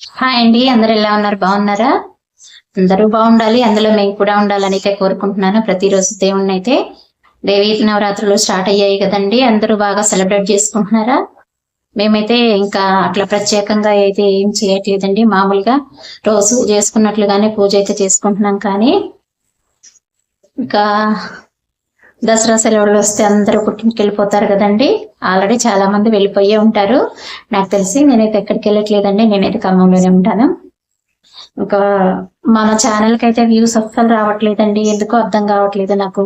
Hi అండి అందరు ఎలా ఉన్నారు? బాగున్నారా? అందరూ బాగుండాలి అందులో మేము కూడా ఉండాలని అయితే కోరుకుంటున్నాను. ప్రతిరోజు దేవుణ్ణి అయితే దేవీ నవరాత్రులు స్టార్ట్ అయ్యాయి కదండి అందరూ బాగా సెలబ్రేట్ చేసుకుంటున్నారా? మేమైతే ఇంకా అట్లా ప్రత్యేకంగా అయితే ఏం చేయట్లేదండి మామూలుగా రోజు చేసుకున్నట్లుగానే పూజ అయితే చేసుకుంటున్నాం కానీ ఇంకా దసరా సెలవులు వస్తే అందరూ పుట్టింటికి వెళ్ళిపోతారు కదండి. ఆల్రెడీ చాలా మంది వెళ్ళిపోయే ఉంటారు. నాకు తెలిసి నేనైతే ఎక్కడికి వెళ్ళట్లేదండి. నేనైతే ఖమ్మంలోనే ఉంటాను. ఇంకా మన ఛానల్ అయితే వ్యూస్ అస్సలు రావట్లేదండి. ఎందుకో అర్థం కావట్లేదు నాకు.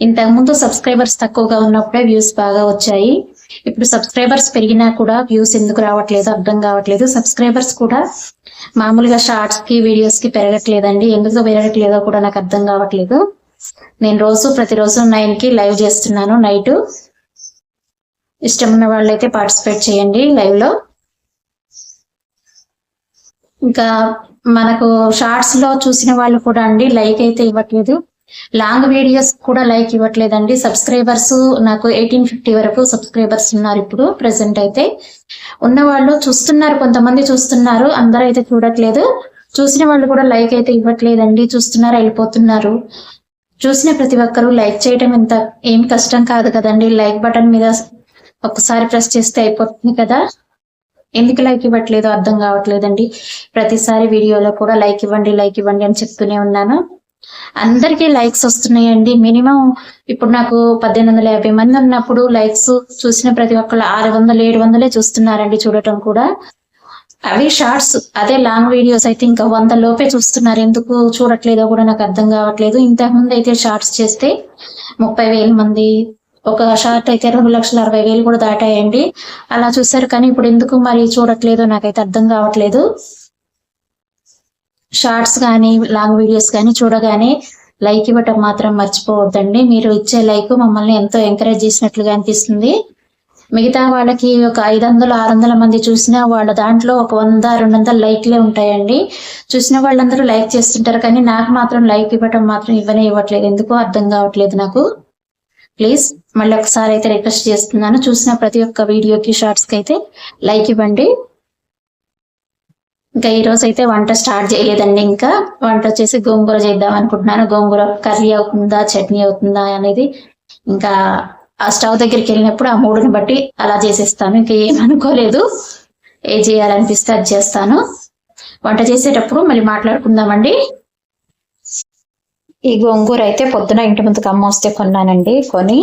ఇంతకుముందు సబ్స్క్రైబర్స్ తక్కువగా ఉన్నప్పుడే వ్యూస్ బాగా వచ్చాయి. ఇప్పుడు సబ్స్క్రైబర్స్ పెరిగినా కూడా వ్యూస్ ఎందుకు రావట్లేదు అర్థం కావట్లేదు. సబ్స్క్రైబర్స్ కూడా మామూలుగా షార్ట్స్కి వీడియోస్కి పెరగట్లేదండి. ఎందుకు పెరగట్లేదో కూడా నాకు అర్థం కావట్లేదు. నేను రోజు ప్రతిరోజు నైన్కి లైవ్ చేస్తున్నాను నైట్ ఇష్టం ఉన్న వాళ్ళైతే పార్టిసిపేట్ చేయండి లైవ్లో. ఇంకా మనకు షార్ట్స్లో చూసిన వాళ్ళు కూడా అండి లైక్ అయితే ఇవ్వట్లేదు. లాంగ్ వీడియోస్ కూడా లైక్ ఇవ్వట్లేదండి. సబ్స్క్రైబర్స్ నాకు ఎయిటీన్ ఫిఫ్టీ వరకు సబ్స్క్రైబర్స్ ఉన్నారు ఇప్పుడు ప్రెసెంట్ అయితే. ఉన్న వాళ్ళు చూస్తున్నారు కొంతమంది చూస్తున్నారు అందరూ అయితే చూడట్లేదు. చూసిన వాళ్ళు కూడా లైక్ అయితే ఇవ్వట్లేదండి చూస్తున్నారు వెళ్ళిపోతున్నారు. చూసిన ప్రతి ఒక్కరూ లైక్ చేయడం ఎంత ఏం కష్టం కాదు కదండి. లైక్ బటన్ మీద ఒక్కసారి ప్రెస్ చేస్తే అయిపోతుంది కదా. ఎందుకు లైక్ ఇవ్వట్లేదు? అర్థం కావట్లేదండి. ప్రతిసారి వీడియోలో కూడా లైక్ ఇవ్వండి లైక్ ఇవ్వండి అని చెప్తూనే ఉన్నాను. అందరికీ లైక్స్ వస్తున్నాయండి. మినిమం ఇప్పుడు నాకు పద్దెనిమిది వందల యాభై మంది ఉన్నప్పుడు లైక్స్ చూసిన ప్రతి ఒక్కళ్ళు ఆరు వందలు ఏడు వందలే చూస్తున్నారండి చూడటం కూడా. అవి షార్ట్స్ అదే లాంగ్ వీడియోస్ అయితే ఇంకా వంద లోపే చూస్తున్నారు. ఎందుకు చూడట్లేదో కూడా నాకు అర్థం కావట్లేదు. ఇంతకు ముందు అయితే షార్ట్స్ చేస్తే ముప్పై వేల మంది ఒక షార్ట్ అయితే రెండు లక్షల అరవై వేలు కూడా దాటాయండి. అలా చూసారు కానీ ఇప్పుడు ఎందుకు మరి చూడట్లేదో నాకైతే అర్థం కావట్లేదు. షార్ట్స్ కానీ లాంగ్ వీడియోస్ కానీ చూడగానే లైక్ ఇవ్వటం మాత్రం మర్చిపోవద్దండి. మీరు ఇచ్చే లైక్ మమ్మల్ని ఎంతో ఎంకరేజ్ చేసినట్లుగా అనిపిస్తుంది. మిగతా వాళ్ళకి ఒక ఐదు వందలు ఆరు వందల మంది చూసినా వాళ్ళ దాంట్లో ఒక వంద రెండు వందల లైక్లే ఉంటాయండి. చూసిన వాళ్ళందరూ లైక్ చేస్తుంటారు కానీ నాకు మాత్రం లైక్ ఇవ్వటం మాత్రం ఇవ్వనే ఇవ్వట్లేదు. ఎందుకో అర్థం కావట్లేదు నాకు. ప్లీజ్ మళ్ళీ ఒకసారి అయితే రిక్వెస్ట్ చేస్తున్నాను. చూసిన ప్రతి ఒక్క వీడియోకి షార్ట్స్కి అయితే లైక్ ఇవ్వండి. ఇంకా ఈరోజు అయితే వంట స్టార్ట్ చేయలేదండి ఇంకా. వంట వచ్చేసి గోంగూర చేద్దాం అనుకుంటున్నాను. గోంగూర కర్రీ అవుతుందా చట్నీ అవుతుందా అనేది ఇంకా ఆ స్టవ్ దగ్గరికి వెళ్ళినప్పుడు ఆ మూడుని బట్టి అలా చేసేస్తాను. ఇంకా ఏమనుకోలేదు ఏ చేయాలనిపిస్తే అది చేస్తాను. వంట చేసేటప్పుడు మళ్ళీ మాట్లాడుకుందామండి. ఈ గోంగూర అయితే పొద్దున ఇంటి ముందుకు అమ్మ వస్తే కొన్నానండి. కొని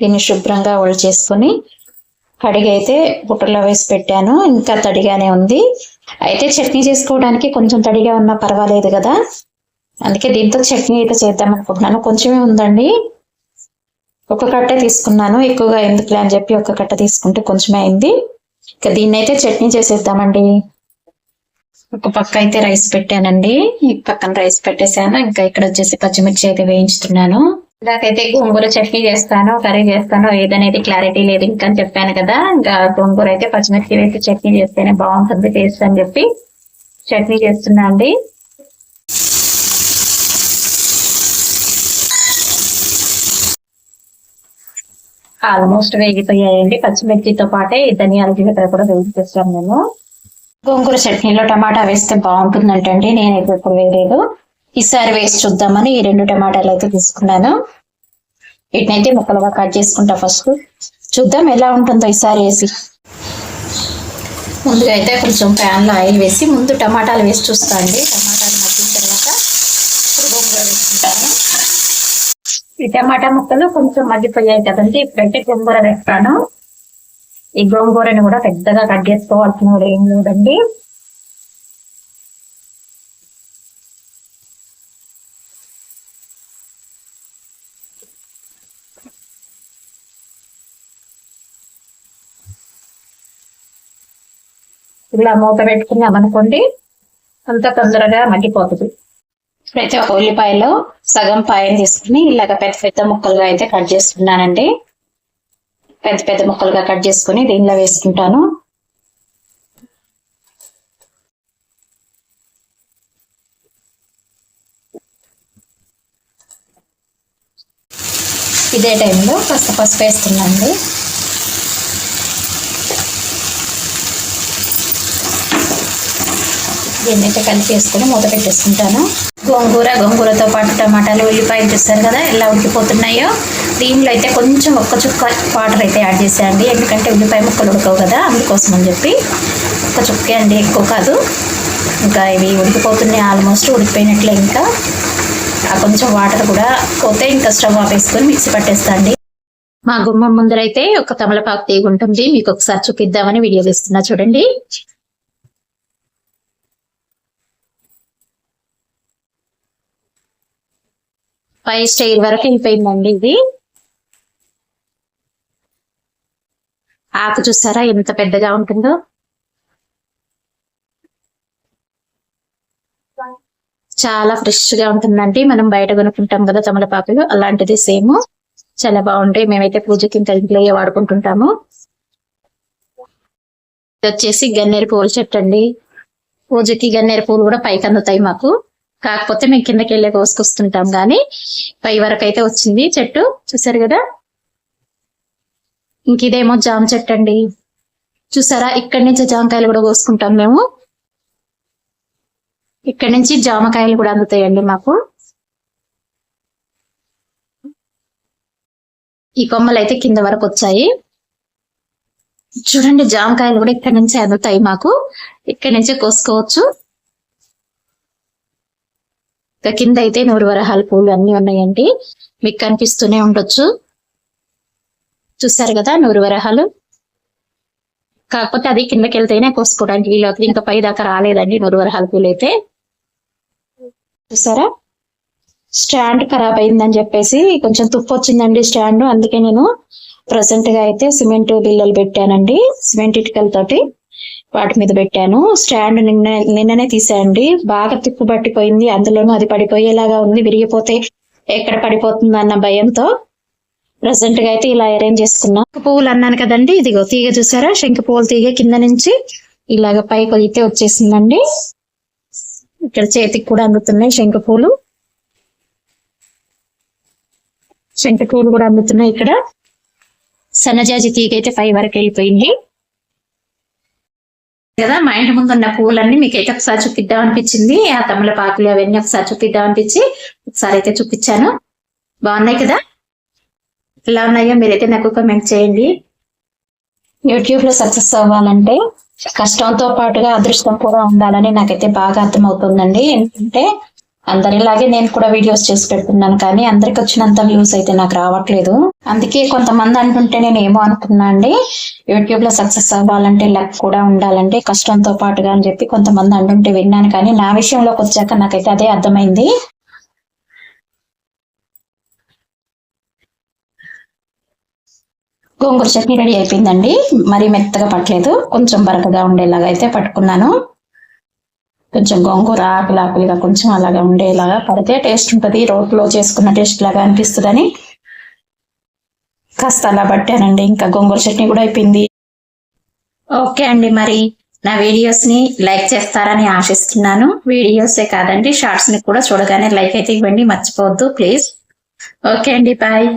దీన్ని శుభ్రంగా ఒళ్ళు చేసుకొని కడిగి అయితే బుట్టలో వేసి పెట్టాను. ఇంకా తడిగానే ఉంది. అయితే చట్నీ చేసుకోవడానికి కొంచెం తడిగా ఉన్నా పర్వాలేదు కదా. అందుకే దీంతో చట్నీ అయితే చేద్దాం అనుకుంటున్నాను. కొంచెమే ఉందండి. ఒక కట్ట తీసుకున్నాను. ఎక్కువగా ఎందుకులే అని చెప్పి ఒక కట్ట తీసుకుంటే కొంచెమే అయింది. ఇక దీన్ని అయితే చట్నీ చేసేద్దామండి. ఒక పక్క అయితే రైస్ పెట్టానండి. ఈ పక్కన రైస్ పెట్టేశాను. ఇంకా ఇక్కడ వచ్చేసి పచ్చిమిర్చి అయితే వేయించుతున్నాను. దాకైతే గోంగూర చట్నీ చేస్తాను కర్రీ చేస్తాను. ఏదనేది క్లారిటీ లేదు ఇంకా అని చెప్పాను కదా. ఇంకా గోంగూర అయితే పచ్చిమిర్చి వేసి చట్నీ చేస్తేనే బాగుంటుంది టేస్ట్ అని చెప్పి చట్నీ చేస్తున్నా అండి. ఆల్మోస్ట్ వేగిపోయాయండి. పచ్చిమిర్చితో పాటే ధనియాల జీలకర్ర కూడా వేసి చేస్తాను నేను. గోంగూర చట్నీలో టమాటా వేస్తే బాగుంటుందంటండి. నేను ఇప్పుడు వేయలేదు. ఈసారి వేసి చూద్దామని ఈ రెండు టమాటాలు అయితే తీసుకున్నాను. వీటినైతే ముక్కలుగా కట్ చేసుకుంటా ఫస్ట్. చూద్దాం ఎలా ఉంటుందో ఈసారి వేసి. ముందుగా అయితే కొంచెం ప్యాన్లో ఆయిల్ వేసి ముందు టమాటాలు వేసి చూస్తా అండి టమాటాలు మగ్గిన తర్వాత ఇప్పుడు గోంగూర వేసుకుంటాను. ఈ టమాటా ముక్కలు కొంచెం మగ్గిపోయాయి కదండి. ఇప్పుడైతే గోంగూర వేస్తాను. ఈ గోంగూరని కూడా పెద్దగా కట్ చేసుకోవాల్సిన కూడా ఏం లేదండి. ఇలా మూత పెట్టుకున్నామనుకోండి అంత తొందరగా మగ్గిపోతుంది. ప్రతి ఒక ఉల్లిపాయలో సగం పాయని తీసుకుని ఇలాగ పెద్ద పెద్ద ముక్కలుగా అయితే కట్ చేసుకున్నానండి. పెద్ద పెద్ద ముక్కలుగా కట్ చేసుకుని దీనిలో వేసుకుంటాను. ఇదే టైంలో కాస్త పసుపు వేస్తున్నాండి దీన్నైతే అయితే కలిపి వేసుకొని మూత పెట్టేసుకుంటాను. గోంగూర గోంగూరతో పాటు టమాటాలు ఉల్లిపాయలు చూస్తారు కదా ఎలా ఉడికిపోతున్నాయో. దీనిలో అయితే కొంచెం ఒక్క చుక్క వాటర్ అయితే యాడ్ చేసేయండి. ఎందుకంటే ఉల్లిపాయ ముక్కలు ఉడకవు కదా అందుకోసం అని చెప్పి. ఒక చుక్కే అండి ఎక్కువ కాదు. ఇంకా ఇవి ఉడికిపోతున్నాయి ఆల్మోస్ట్ ఉడికిపోయినట్లే ఇంకా. ఆ కొంచెం వాటర్ కూడా పోతే ఇంకా స్టవ్ ఆపేసుకొని మిక్సీ పట్టేస్తాండి మా గుమ్మం ముందరైతే ఒక తమలపాకు తీగ ఉంటుంది. మీకు ఒకసారి చూపిద్దామని వీడియో తీస్తున్నా. చూడండి. పై స్టైల్ వరకు వెళ్ళిపోయిందండి ఇది. ఆకు చూసారా ఎంత పెద్దగా ఉంటుందో? చాలా ఫ్రెష్గా ఉంటుందండి. మనం బయట కొనుక్కుంటాం కదా తమలపాకులు అలాంటిది సేమ్. చాలా బాగుంటాయి. మేమైతే పూజకి ఇంకా ఇంట్లో వాడుకుంటుంటాము. ఇది వచ్చేసి గన్నేరు పూల చెట్టు అండి. పూజకి గన్నేరు పూలు కూడా పైకి అందుతాయి మాకు. కాకపోతే మేము కిందకి వెళ్ళే కోసుకొస్తుంటాం. కానీ పై వరకు అయితే వచ్చింది చెట్టు. చూసారు కదా? ఇంక ఇదేమో జామ చెట్టు అండి. చూసారా? ఇక్కడి నుంచి జామకాయలు కూడా కోసుకుంటాం మేము. ఇక్కడి నుంచి జామకాయలు కూడా అందుతాయండి మాకు. ఈ కొమ్మలు అయితే కింద వరకు వచ్చాయి. చూడండి జామకాయలు కూడా ఇక్కడ నుంచి అందుతాయి మాకు. ఇక్కడ నుంచే కోసుకోవచ్చు. ఇంకా కింద అయితే నూరు వరహాల పూలు అన్నీ ఉన్నాయండి. మీకు కనిపిస్తూనే ఉండొచ్చు. చూసారు కదా నూరు వరహాలు? కాకపోతే అది కిందకి వెళ్తేనే కోసుకోవడానికి వీలవుతుంది ఇంకా పై దాకా రాలేదండి నూరు వరహాల పూలు అయితే. చూసారా స్టాండ్ ఖరాబ్ అయిందని చెప్పేసి కొంచెం తుప్పు వచ్చిందండి స్టాండ్. అందుకే నేను ప్రజెంట్గా అయితే సిమెంట్ బిల్లలు పెట్టానండి. సిమెంట్ ఇటుకలతోటి. వాటి మీద పెట్టాను. స్టాండ్ నిన్న నిన్ననే తీసాయండి. బాగా తిప్పు పట్టిపోయింది. అందులోనూ అది పడిపోయేలాగా ఉంది. విరిగిపోతే ఎక్కడ పడిపోతుంది అన్న భయంతో ప్రజెంట్గా అయితే ఇలా అరేంజ్ చేసుకున్నా. పువ్వులు అన్నాను కదండి. ఇదిగో తీగ చూసారా? శంకు పువ్వులు తీగ కింద నుంచి ఇలాగ పైకి అయితే వచ్చేసిందండి. ఇక్కడ చేతికి కూడా అందుతున్నాయి శంకు పూలు శంకు పూలు కూడా అందుతున్నాయి ఇక్కడ. సన్నజాజి తీగ అయితే పై వరకు వెళ్ళిపోయింది. కదా? మా ఇంటి ముందు ఉన్న పువ్వులన్నీ అయితే ఒకసారి చూపిద్దాం అనిపించింది ఆ తమలపాకులు అవన్నీ ఒకసారి చూపిద్దాం అనిపించి ఒకసారి అయితే చూపించాను. బాగున్నాయి కదా? ఎలా ఉన్నాయో మీరైతే నాకు కమెంట్ చేయండి. యూట్యూబ్లో సక్సెస్ అవ్వాలంటే కష్టంతో పాటుగా అదృష్టం కూడా ఉండాలని నాకైతే బాగా అర్థమవుతుందండి. ఎందుకంటే అందరిలాగే నేను కూడా వీడియోస్ చేసి పెడుతున్నాను కానీ అందరికి వచ్చినంత వ్యూస్ అయితే నాకు రావట్లేదు. అందుకే కొంతమంది అంటుంటే నేను ఏమో అనుకున్నా అండి యూట్యూబ్లో సక్సెస్ అవ్వాలంటే లక్ కూడా ఉండాలంటే కష్టంతో పాటుగా అని చెప్పి కొంతమంది అంటుంటే విన్నాను కానీ నా విషయంలోకి వచ్చాక నాకైతే అదే అర్థమైంది. గోంగూర చట్నీ రెడీ అయిపోయిందండి. మరీ మెత్తగా పట్టలేదు. కొంచెం బరకగా ఉండేలాగా అయితే పట్టుకున్నాను. కొంచెం గోంగూర ఆకులు ఆకులుగా కొంచెం అలాగా ఉండేలాగా పడితే టేస్ట్ ఉంటుంది. రోట్లో చేసుకున్న టేస్ట్ లాగా అనిపిస్తుందని కాస్త అలా పట్టానండి. ఇంకా గోంగూర చట్నీ కూడా అయిపోయింది. ఓకే అండి మరి. నా వీడియోస్ని లైక్ చేస్తారని ఆశిస్తున్నాను. వీడియోసే కాదండి షార్ట్స్ని కూడా చూడగానే లైక్ అయితే ఇవ్వండి మర్చిపోవద్దు ప్లీజ్. ఓకే అండి బాయ్.